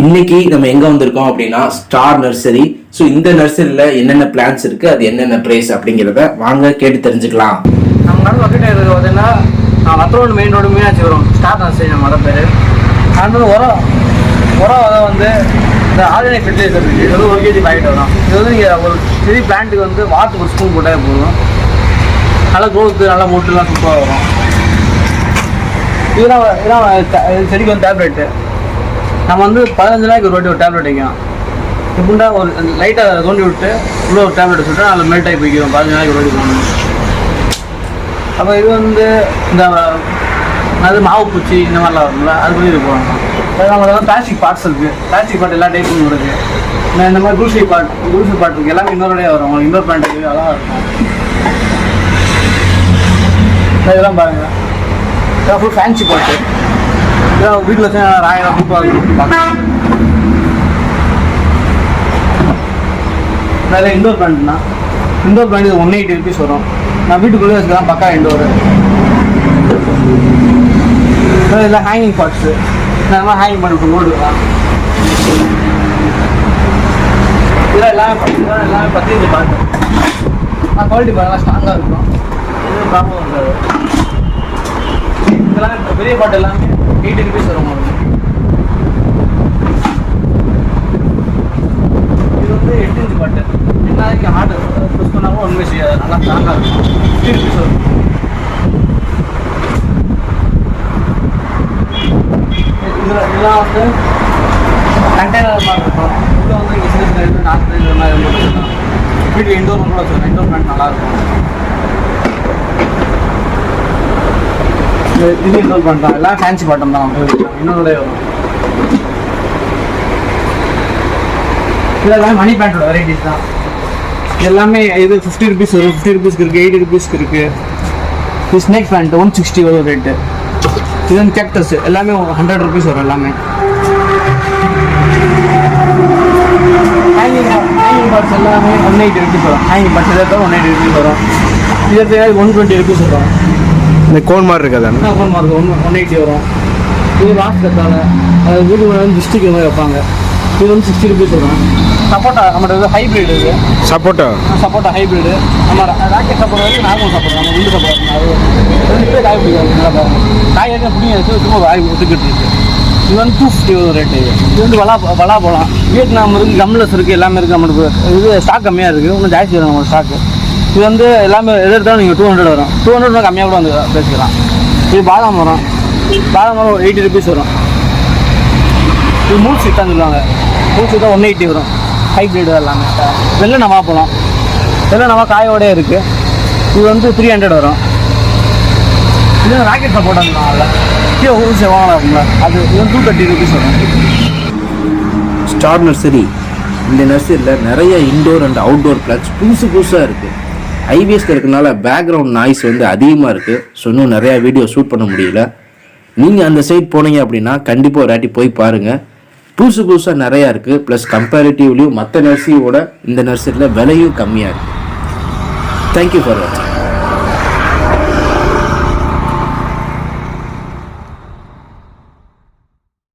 இன்னைக்கு நம்ம எங்க வந்திருக்கோம் அப்படின்னா ஸ்டார் நர்சரி ஸோ இந்த நர்சரியில என்னென்ன பிளான்ஸ் இருக்கு அது என்னென்ன பிரைஸ் அப்படிங்கிறத வாங்க கேட்டு தெரிஞ்சுக்கலாம். நம்ம கடை லொக்கேட் இருக்கிறது பார்த்தீங்கன்னா வத்தரோடு மெயின் ரோடு மீனாட்சி வரும். ஸ்டார் நர்சரி நம்ம கடை பேர். அது உரம் உரம் அதை வந்து இந்த ஆர்கானிக் ஃபெர்டிலைசர் இருக்குது இது வந்து ஒரு கேஜி பாக்கெட் வரும் இது வந்து நீங்கள் ஒரு பெரிய பிளான்ட்டுக்கு வந்து வாரத்துக்கு ஒரு ஸ்பூன் போட்டால் போதும். நல்லா க்ரோத்து நல்லா மூட்டுலாம் சூப்பராக வரும். இதெல்லாம் இதெல்லாம் இது செடிக்கு வந்து டேப்லெட்டு நம்ம வந்து பதினஞ்சு நாளைக்கு ஒரு வாட்டி ஒரு டேப்லெட் வைக்கலாம் இப்படின்னா ஒரு லைட்டாக தோண்டி விட்டு உள்ள ஒரு டேப்லெட் வச்சுட்டு அதில் மெல்ட் ஆகி போய்க்கிறோம் பதினஞ்சு நாளைக்கு ஒரு வாட்டி போகணும் அப்போ இது வந்து இந்த அது மாவு பூச்சி இந்த மாதிரிலாம் வரும்ல அது பண்ணி இது போடணும். நம்ம வந்து பிளாஸ்டிக் பார்ட்ஸ் இருக்குது பிளாஸ்டிக் பார்ட் எல்லா டைப்பும் இருக்குது இந்த- மாதிரி குருசி பார்ட் குருசி பாட் இருக்குது எல்லாமே இன்னொருடைய வரும். உங்களுக்கு இன்னொரு பேண்ட் இருக்குது இருக்கும் இதெல்லாம் பாருங்க. ஃபுல் ஃபேன்சி பாட்டு வீட்டில் வச்சு ராயெல்லாம் சூப்பராக நிறைய இண்டோர் பிளான்ட்னா இண்டோர் பிளான்ட் இது ஒன் எயிட்டி ருபீஸ் வரும். நான் வீட்டுக்குள்ளே வச்சுக்கலாம் பக்கா இண்டோர் இதெல்லாம் ஹேங்கிங் பாட்ஸு நான் ஹேங்கிங் பண்ணி விட்டு இதெல்லாம் எல்லாமே இதெல்லாம் எல்லாமே பத்து பாட்டு நான் குவாலிட்டி பார்த்தா ஸ்ட்ராங்காக இருக்கும். எதுவும் ப்ராப்ளம் இருக்காது இதெல்லாம் இப்போ பெரிய பாட்டு எல்லாமே எயிட்டி ருபீஸ் வரும் உங்களுக்கு. இது வந்து எட்டு இன்ச்சு பாட்டு. என்ன ஹார்ட் ப்ரெஸ் பண்ணாலும் ஒன்றுமே செய்யாது. நல்லா ஸ்ட்ராங்காக இருக்கும். ஃபிஃப்டி ருபீஸ் வரும். இதில் இதெல்லாம் வந்து கண்டெய்னர் மாதிரி இருக்கும். உள்ளே வந்து இங்கே சின்ன சின்ன இது நாற்று இது மாதிரி வீட்டில் இண்டோர் கூட வச்சுருக்கோம் இண்டோர் பிளான்ட் நல்லாயிருக்கும் இது இது இண்டோர் தான். எல்லாம் ஃபேன்சி பாட்டம் தான். இன்னொரு வரும் இதெல்லாம் மணி பேண்டோட வெரைட்டிஸ் தான். எல்லாமே இது ஃபிஃப்டி ருபீஸ் வரும். ஃபிஃப்டி ருபீஸ்க்கு இருக்குது எயிட்டி ருபீஸ்க்கு இருக்குது இது ஸ்னேக் பேண்ட் ஒன் சிக்ஸ்டி வரும் ரேட்டு இது வந்து கேக்டஸ் எல்லாமே ஹண்ட்ரட் ருபீஸ் வரும் எல்லாமே. ஹேங்கிங் ஹேங்கிங் பார்ட்ஸ் எல்லாமே ஒன் எயிட்டி ருபீஸ் வரும். ஹேங்கிங் பார்ட்ஸ் எதாவது ஒன் எயிட்டி ருபீஸ் வரும். இது ஒன் டுவெண்ட்டி ருபீஸ் வரும். இந்த கோன் மாதிரி இருக்காது அப்புறம் மார்க் ஒன் ஒன் எயிட்டி வரும். இது லாஸ்ட் கத்தால வீடு வந்து டிஸ்ட்ரிக் மாதிரி வைப்பாங்க. இது வந்து சிக்ஸ்டி ருபீஸ் வரும். சப்போட்டா நம்மகிட்ட இது ஹைப்ரிட் இது. சப்போட்டா சப்போட்டா ஹைப்ரிடு நம்ம ராக்கெட் சப்போட்டா வந்து நார்மல் சப்போட்டா நம்ம உண்டு சப்போட்டா அது ரெண்டு காய் பிடிக்காது நல்லா காய் ஏற்கனவே வச்சு சும்மா காய் ஒத்துக்கிட்டு இருக்கு. இது வந்து டூ ஃபிஃப்டி வரும் ரேட்டு இது. வந்து வளா வளா போகலாம் வியட்நாம் இருக்குது கம்லஸ் இருக்குது எல்லாமே இருக்குது நம்மளுக்கு இது ஸ்டாக் கம்மியாக இருக்குது இன்னும் ஜாஸ்தி வரும் நம்ம ஸ்டாக்கு இது வந்து எல்லாமே எது எடுத்தாலும் நீங்கள் டூ ஹண்ட்ரட் வரும். டூ ஹண்ட்ரட் கம்மியாக கூட வந்து பேசிக்கலாம். இது பாதாம் வரும். பாதாம் வரும் எயிட்டி ருபீஸ் வரும். இது மூணு சீட்டான்னு சொல்லுவாங்க. மூணு சீட்டாக ஒன் எயிட்டி வரும். ஹைப்ரிட் எல்லாமே. வெள்ளை நவா போகலாம் வெள்ளை நவா காயோடய இருக்குது இது வந்து த்ரீ ஹண்ட்ரட் வரும். இது ராக்கெட் சப்போர்ட் அதில். கீழே ஹோல்சேல் வாங்கலாம்ல அது இது வந்து டூ தேர்ட்டி ருபீஸ் வரும். ஸ்டார் நர்சரி இந்த நர்சரியில் நிறைய இன்டோர் அண்ட் அவுட்டோர் பிளான்ஸ் புதுசு புதுசாக இருக்குது ஹைவேஸில் இருக்கனால பேக்ரவுண்ட் நாய்ஸ் வந்து அதிகமாக இருக்குது ஸோ இன்னும் நிறையா வீடியோ ஷூட் பண்ண முடியல. நீங்கள் அந்த சைட் போனீங்க அப்படின்னா கண்டிப்பாக ஒரு ஆட்டி போய் பாருங்கள் புதுசு புதுசாக நிறையா இருக்குது ப்ளஸ் கம்பேரிட்டிவ்லியும் மற்ற நர்சரியோட இந்த நர்சரியில் விலையும் கம்மியாக இருக்குது தேங்க்யூ ஃபார் வாட்சிங்